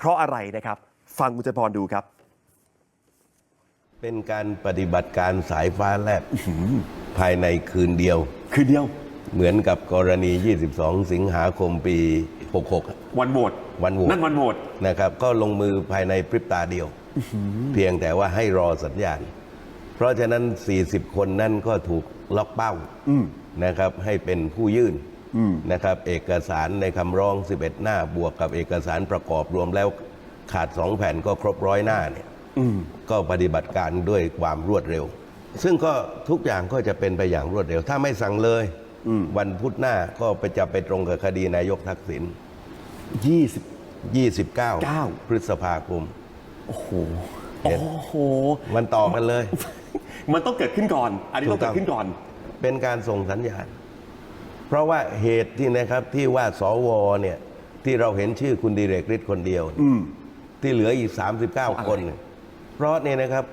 เพราะอะไรนะครับ ฟังคุณจตุพรดูครับ เป็นการปฏิบัติการสายฟ้าแลบภายในคืนเดียว คืนเดียว เหมือนกับกรณี 22 สิงหาคมปี 66 วันโหวตวันโหวตนั่นวันโหวตนะครับ ก็ลงมือภายในพริบตาเดียว เพียงแต่ว่าให้รอสัญญาณ เพราะฉะนั้น 40 คนนั่นก็ถูกล็อกเป้านะครับ ให้เป็นผู้ยื่น นะครับเอกสารในคำร้อง 11 หน้าบวกกับเอกสารประกอบรวมแล้วขาด2แผ่นก็ครบร้อยหน้าเนี่ยก็ปฏิบัติการด้วยความรวดเร็ว ซึ่งก็ทุกอย่างก็จะเป็นไปอย่างรวดเร็ว ถ้าไม่สั่งเลยวันพุธหน้าก็ไปจะไปตรงกับคดีนายกทักษิณ20 29 พฤษภาคมโอ้โหเห็นโอ้โหมันต่อกันเลย มันต้องเกิดขึ้นก่อน อันนี้ถูต้องกต้เกิองดขึ้นก่อน เป็นการส่งสัญญาณ เพราะว่าเหตุที่นะครับที่ว่าสวเนี่ยที่เราเห็นชื่อคุณดิเรกฤทธิ์คนเดียว อืม ที่เหลืออีก 39 คนเนี่ยเพราะเนี่ยนะครับ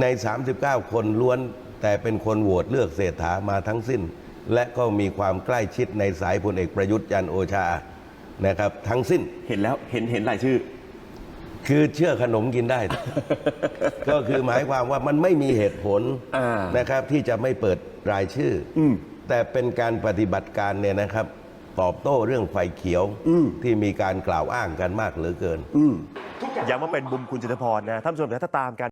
ใน 39 คนล้วนแต่เป็นคนโหวตเลือกเศรษฐามาทั้งสิ้น และก็มีความใกล้ชิดในสายพลเอกประยุทธ์จันทร์โอชานะครับ ทั้งสิ้น เห็นแล้วเห็นเห็นรายชื่อ คือเชื่อขนมกินได้ ก็คือหมายความว่ามันไม่มีเหตุผลอ่านะครับที่จะไม่เปิดรายชื่ออม แต่เป็นการปฏิบัติการเนี่ยนะครับ ตอบโต้เรื่องไฟเขียวที่มีการกล่าวอ้างกันมากเหลือเกิน ย้ำว่าเป็นมุมคุณจตุพรนะท่านผู้ชมนะถ้าตามกัน